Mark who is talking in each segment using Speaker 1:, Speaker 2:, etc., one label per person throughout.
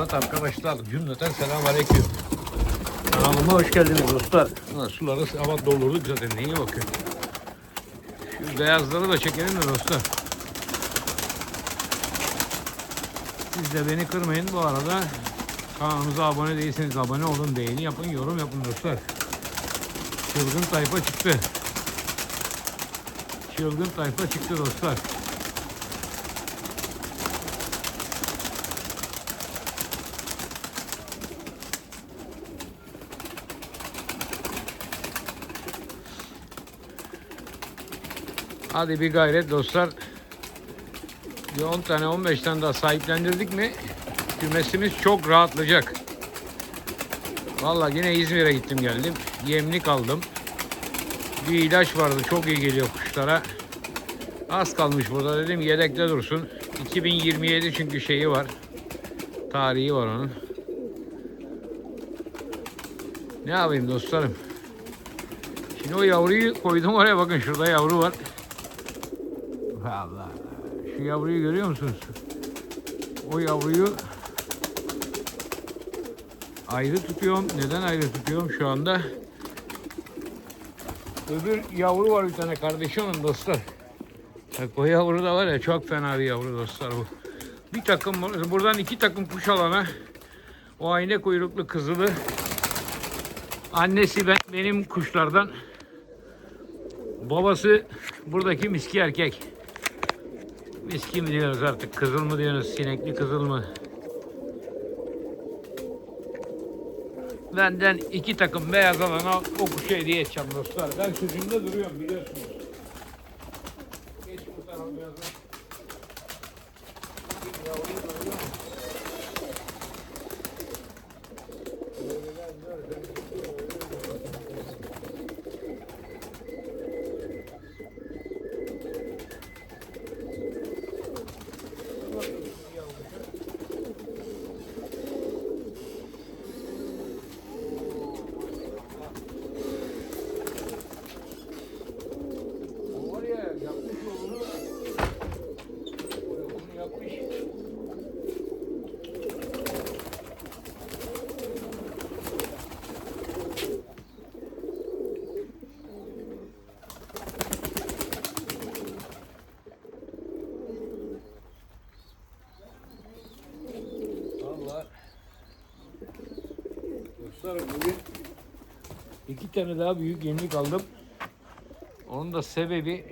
Speaker 1: Evet arkadaşlar cümleten selam aleyküm.
Speaker 2: Kanalıma hoş geldiniz dostlar.
Speaker 1: Ha, suları hava doldurduk zaten neye bakıyor. Şu beyazları da çekelim de dostlar. Siz de beni kırmayın bu arada. Kanalımıza abone değilseniz abone olun, beğeni yapın, yorum yapın dostlar. Çılgın tayfa çıktı. Çılgın tayfa çıktı dostlar. Hadi bir gayret dostlar. Bir 10 tane 15 tane daha sahiplendirdik mi kümesimiz çok rahatlayacak. Vallahi yine İzmir'e gittim geldim. Yemlik aldım. Bir ilaç vardı çok iyi geliyor kuşlara. Az kalmış burada dedim yedekte dursun. 2027 çünkü şeyi var. Tarihi var onun. Ne yapayım dostlarım? Şimdi o yavruyu koydum oraya bakın şurada yavru var. Vallahi şu yavruyu görüyor musunuz? O yavruyu ayrı tutuyorum. Neden ayrı tutuyorum şu anda? Öbür yavru var bir tane kardeşi onun dostlar. Bak o yavru da var ya çok fena bir yavru dostlar bu. Bir takım buradan iki takım kuş alana o ayna kuyruklu kızılı annesi ben, benim kuşlardan babası buradaki miski erkek. Miski mi diyoruz artık kızıl mı diyoruz sinekli kızıl mı? Benden iki takım beyaz alana o kuşu hediye edeceğim dostlar. Ben sözümde duruyorum biliyorsunuz. Geç bu tarafa biraz da. Bir yavruyu görüyor musun? O var ya yapmış yolunu. Yolunu yapmış. Vallahi dostlar bugün iki tane daha büyük yenilik aldım. Onun da sebebi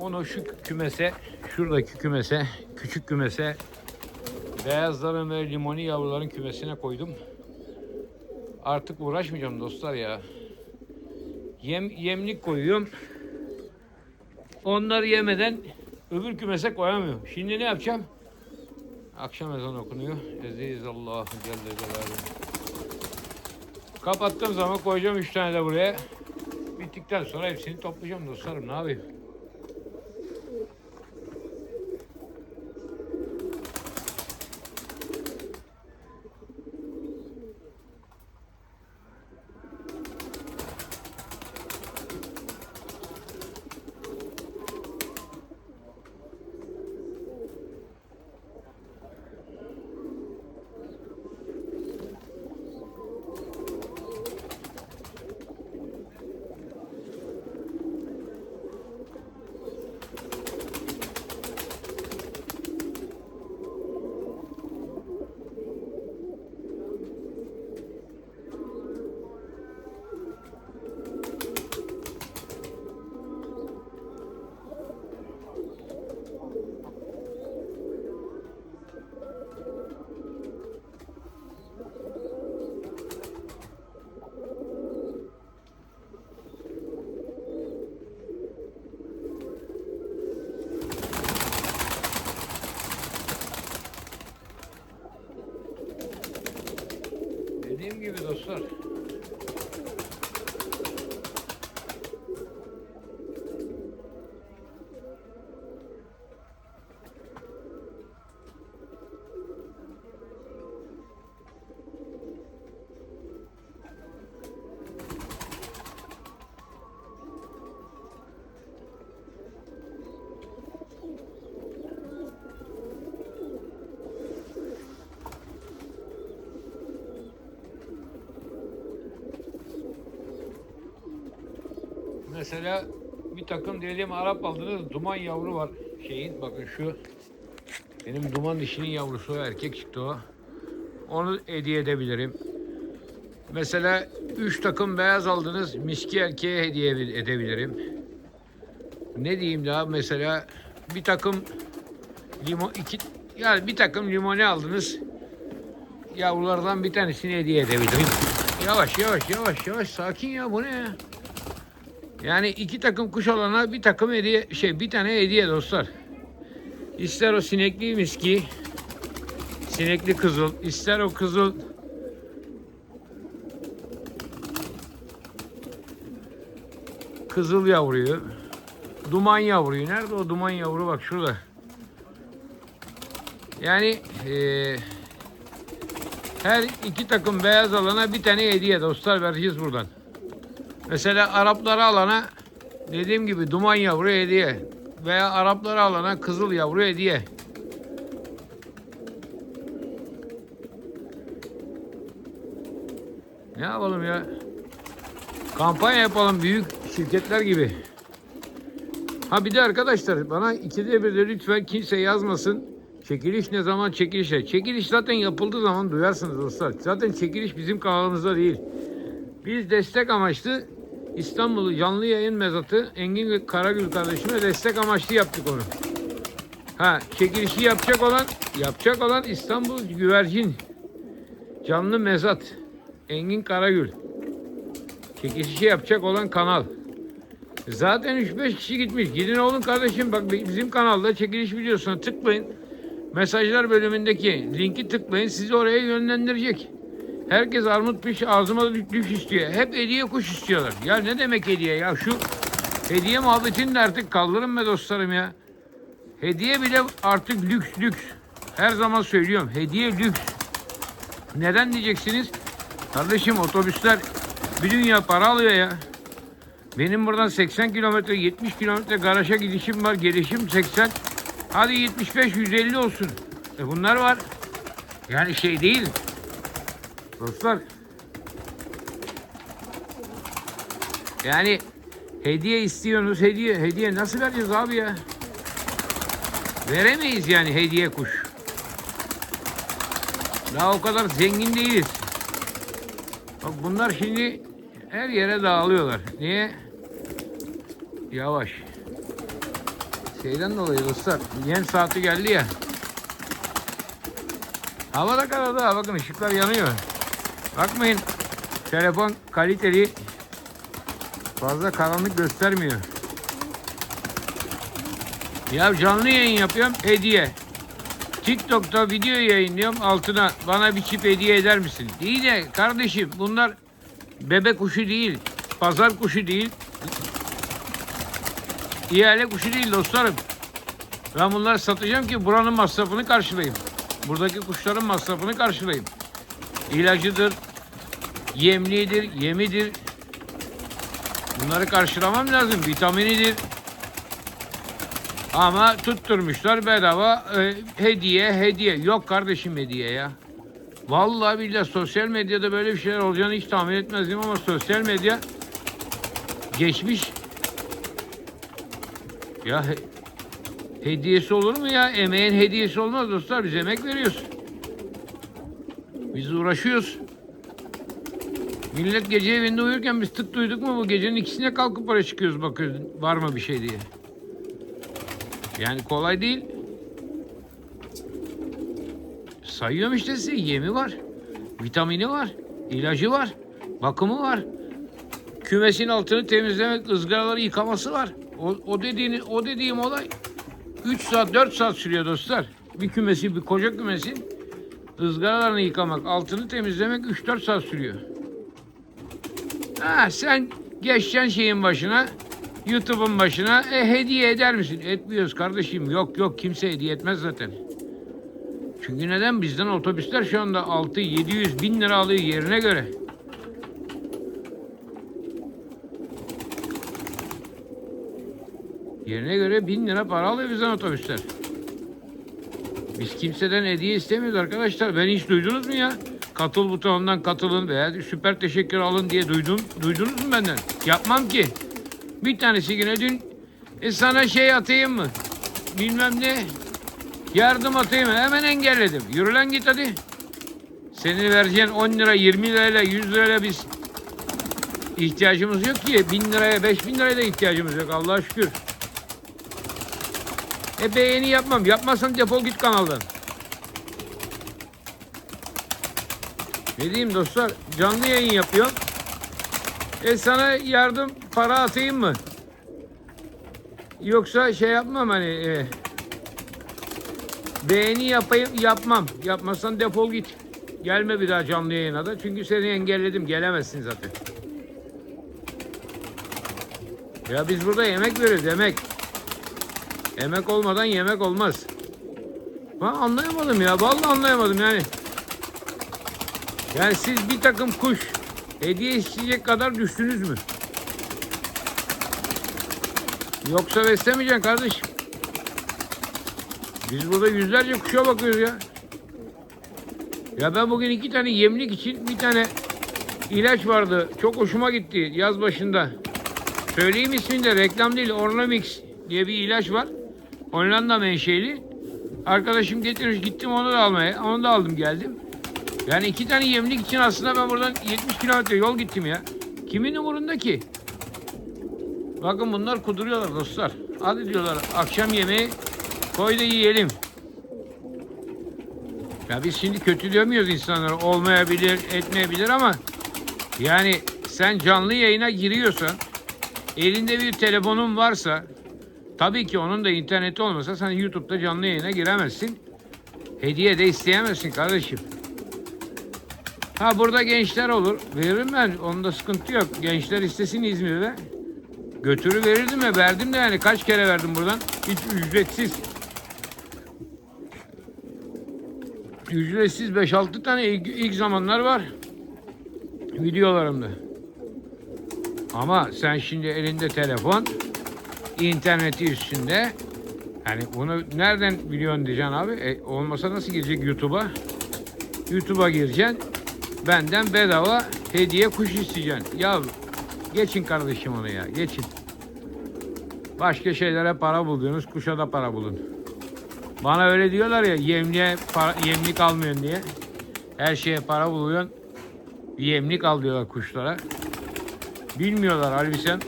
Speaker 1: onu şu kümese, şuradaki kümese, küçük kümese beyazların ve limoni yavruların kümesine koydum. Artık uğraşmayacağım dostlar ya. Yem, yemlik koyuyorum. Onları yemeden öbür kümese koyamıyorum. Şimdi ne yapacağım? Akşam ezan okunuyor. Aziz Allah Celle Celaluhu. Kapattığım zaman koyacağım üç tane de buraya. Bittikten sonra hepsini toplayacağım dostlarım. Ne yapayım? Mesela bir takım diyelim Arap aldınız duman yavru var şeyin bakın şu benim duman dişinin yavrusu erkek çıktı o. Onu hediye edebilirim. Mesela 3 takım beyaz aldınız miski erkeğe hediye edebilirim. Ne diyeyim daha mesela bir takım limon iki yani bir takım limone aldınız. Yavrulardan bir tanesini hediye edebilirim. Yavaş yavaş yavaş yavaş sakin ya bu ne ya? Yani iki takım kuş alana bir takım hediye şey bir tane hediye dostlar. İster o sinekli miski, sinekli kızıl, ister o kızıl kızıl yavruyu, duman yavruyu. Nerede o duman yavru? Bak şurada. Yani eee, her iki takım beyaz alana bir tane hediye dostlar vereceğiz buradan. Mesela Araplara alana dediğim gibi duman yavru hediye. Veya Araplara alana kızıl yavru hediye. Ne yapalım ya? Kampanya yapalım büyük şirketler gibi. Ha bir de arkadaşlar bana ikide bir de lütfen kimse yazmasın. Çekiliş ne zaman çekilişe? Çekiliş zaten yapıldığı zaman duyarsınız dostlar. Zaten çekiliş bizim kanalımızda değil. Biz destek amaçlı İstanbul'u canlı yayın mezatı Engin Karagül kardeşime destek amaçlı yaptık onu. Ha çekilişi yapacak olan yapacak olan İstanbul Güvercin canlı mezat Engin Karagül. Çekilişi yapacak olan kanal. Zaten 3-5 kişi gitmiş. Gidin oğlum kardeşim bak bizim kanalda çekiliş videosuna tıklayın. Mesajlar bölümündeki linki tıklayın. Sizi oraya yönlendirecek. Herkes armut piş ağzıma düş istiyor. Hep hediye kuş istiyorlar. Ya ne demek hediye ya? Şu hediye muhabbetini de artık kaldırın be dostlarım ya. Hediye bile artık lüks lüks. Her zaman söylüyorum. Hediye lüks. Neden diyeceksiniz? Kardeşim otobüsler bir dünya para alıyor ya. Benim buradan 80 kilometre 70 kilometre garaja gidişim var. Gelişim 80. Hadi 75 150 olsun. E bunlar var. Yani şey değil. Dostlar. Yani hediye istiyorsunuz hediye. Hediye nasıl vereceğiz abi ya? Veremeyiz yani hediye kuş. Daha o kadar zengin değiliz. Bak bunlar şimdi her yere dağılıyorlar. Niye? Yavaş. Şeyden dolayı dostlar. Yem saati geldi ya. Hava da karardı ha. Bakın ışıklar yanıyor. Bakmayın. Telefon kaliteli. Fazla karanlık göstermiyor. Ya canlı yayın yapıyorum. Hediye. TikTok'ta video yayınlıyorum. Altına bana bir çip hediye eder misin? İyi de kardeşim bunlar bebek kuşu değil. Pazar kuşu değil. İhale kuşu değil dostlarım. Ben bunları satacağım ki buranın masrafını karşılayayım. Buradaki kuşların masrafını karşılayayım. İlacıdır, yemlidir, yemidir. Bunları karşılamam lazım. Vitaminidir. Ama tutturmuşlar bedava e, hediye hediye. Yok kardeşim hediye ya. Vallahi billahi sosyal medyada böyle bir şeyler olacağını hiç tahmin etmezdim ama sosyal medya geçmiş. Ya he- hediyesi olur mu ya? Emeğin hediyesi olmaz dostlar. Biz emek veriyoruz. Biz uğraşıyoruz. Millet gece evinde uyurken biz tık duyduk mu bu gecenin ikisine kalkıp para çıkıyoruz bakıyoruz var mı bir şey diye. Yani kolay değil. Sayıyorum işte size yemi var. Vitamini var. ilacı var. Bakımı var. Kümesin altını temizlemek, ızgaraları yıkaması var. O, o dediğini, o dediğim olay 3 saat 4 saat sürüyor dostlar. Bir kümesi bir koca kümesin ızgaralarını yıkamak, altını temizlemek 3-4 saat sürüyor. Ha sen geçeceksin şeyin başına, YouTube'un başına, e hediye eder misin? Etmiyoruz kardeşim. Yok yok kimse hediye etmez zaten. Çünkü neden? Bizden otobüsler şu anda 6 700 bin lira alıyor yerine göre. Yerine göre bin lira para alıyor bizden otobüsler. Biz kimseden hediye istemiyoruz arkadaşlar. Ben hiç duydunuz mu ya? Katıl butonundan katılın veya süper teşekkür alın diye duydum. Duydunuz mu benden? Yapmam ki. Bir tanesi yine dün e sana şey atayım mı? Bilmem ne. Yardım atayım mı? Hemen engelledim. Yürü lan git hadi. Senin vereceğin 10 lira, 20 lirayla, 100 lirayla biz ihtiyacımız yok ki. 1000 liraya, 5000 liraya da ihtiyacımız yok. Allah'a şükür. E beğeni yapmam. Yapmazsan defol git kanaldan. Ne diyeyim dostlar? Canlı yayın yapıyorum. E sana yardım para atayım mı? Yoksa şey yapmam hani e, beğeni yapayım yapmam. Yapmazsan defol git. Gelme bir daha canlı yayına da. Çünkü seni engelledim. Gelemezsin zaten. Ya biz burada yemek veriyoruz yemek. Emek olmadan yemek olmaz. Ben anlayamadım ya. Vallahi anlayamadım yani. Yani siz bir takım kuş hediye isteyecek kadar düştünüz mü? Yoksa beslemeyeceksin kardeşim. Biz burada yüzlerce kuşa bakıyoruz ya. Ya ben bugün iki tane yemlik için bir tane ilaç vardı. Çok hoşuma gitti yaz başında. Söyleyeyim ismini de reklam değil. Orlamix diye bir ilaç var. Hollanda menşeli. Arkadaşım getirmiş gittim onu da almaya. Onu da aldım geldim. Yani iki tane yemlik için aslında ben buradan 70 kilometre yol gittim ya. Kimin umurunda ki? Bakın bunlar kuduruyorlar dostlar. Hadi diyorlar akşam yemeği koy da yiyelim. Ya biz şimdi kötü demiyoruz insanlara. Olmayabilir, etmeyebilir ama yani sen canlı yayına giriyorsan elinde bir telefonun varsa tabii ki onun da interneti olmasa sen YouTube'da canlı yayına giremezsin. Hediye de isteyemezsin kardeşim. Ha burada gençler olur. Veririm ben. Onda sıkıntı yok. Gençler istesin İzmir'de. Götürü verirdim ya. Verdim de yani. Kaç kere verdim buradan. Hiç ücretsiz. Ücretsiz 5-6 tane ilk, ilk zamanlar var. Videolarımda. Ama sen şimdi elinde telefon, interneti üstünde. Yani bunu nereden biliyorsun diyeceksin abi? E, olmasa nasıl girecek YouTube'a? YouTube'a gireceksin. Benden bedava hediye kuş isteyeceksin. Ya geçin kardeşim onu ya. Geçin. Başka şeylere para buluyorsunuz. Kuşa da para bulun. Bana öyle diyorlar ya yemliğe para, yemlik almıyorsun diye. Her şeye para buluyorsun. Yemlik al diyorlar kuşlara. Bilmiyorlar halbuki.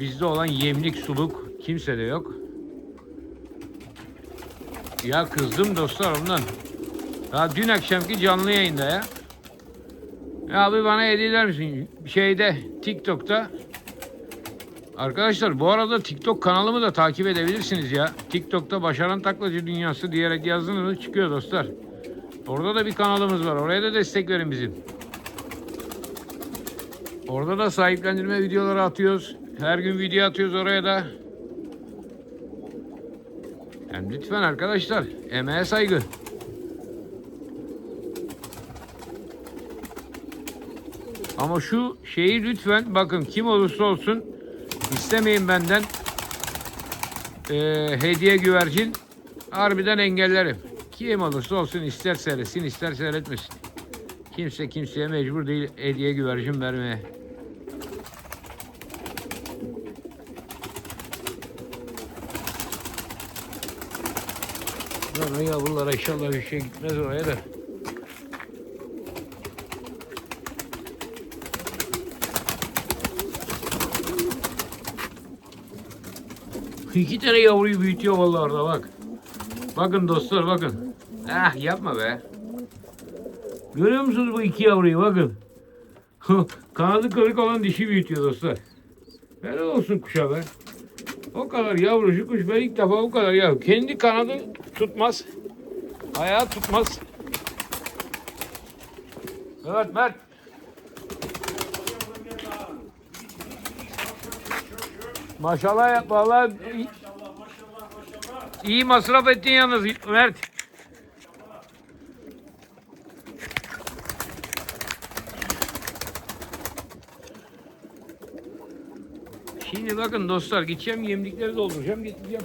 Speaker 1: Bizde olan yemlik suluk kimsede yok. Ya kızdım dostlar ondan. Daha dün akşamki canlı yayında ya. Ya abi bana hediye eder misin? Şeyde TikTok'ta Arkadaşlar bu arada TikTok kanalımı da takip edebilirsiniz ya. TikTok'ta Başaran Taklacı Dünyası diyerek yazdığınız çıkıyor dostlar. Orada da bir kanalımız var. Oraya da destek verin bizim. Orada da sahiplendirme videoları atıyoruz. Her gün video atıyoruz oraya da. Yani lütfen arkadaşlar emeğe saygı. Ama şu şeyi lütfen bakın kim olursa olsun istemeyin benden eee, hediye güvercin harbiden engellerim. Kim olursa olsun ister seyretsin ister seyretmesin. Kimse kimseye mecbur değil hediye güvercin vermeye. Lan o yavrulara inşallah bir şey gitmez oraya da. İki tane yavruyu büyütüyor vallahi orada bak. Bakın dostlar bakın. Ah yapma be. Görüyor musunuz bu iki yavruyu bakın. Kanadı kırık olan dişi büyütüyor dostlar. Helal olsun kuşa be. O kadar yavrucu kuş ben ilk defa o kadar yavru. Kendi kanadı tutmaz. Ayağı tutmaz. Evet Mert. Maşallah yap vallahi iyi, iyi masraf ettin yalnız Mert. Şimdi bakın dostlar gideceğim yemlikleri dolduracağım getireceğim.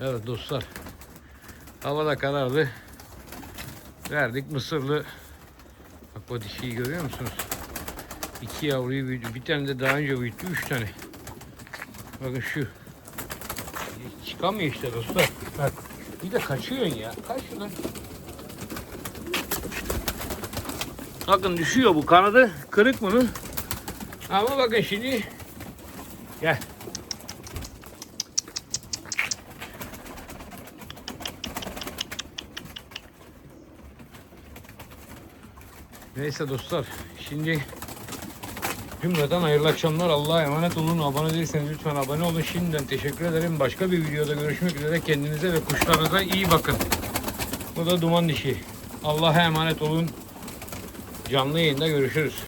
Speaker 1: Evet dostlar. Hava da karardı. Verdik mısırlı. Bak o dişiyi görüyor musunuz? İki yavruyu büyüdü. Bir tane de daha önce büyüttü. Üç tane. Bakın şu. Çıkamıyor işte dostlar. Bak. Bir de kaçıyorsun ya. Kaç şuradan. Bakın düşüyor bu kanadı. Kırık bunun. Ama bakın şimdi. Gel. Neyse dostlar. Şimdi cümleden hayırlı akşamlar. Allah'a emanet olun. Abone değilseniz lütfen abone olun. Şimdiden teşekkür ederim. Başka bir videoda görüşmek üzere. Kendinize ve kuşlarınıza iyi bakın. Bu da duman dişi. Allah'a emanet olun. Canlı yayında görüşürüz.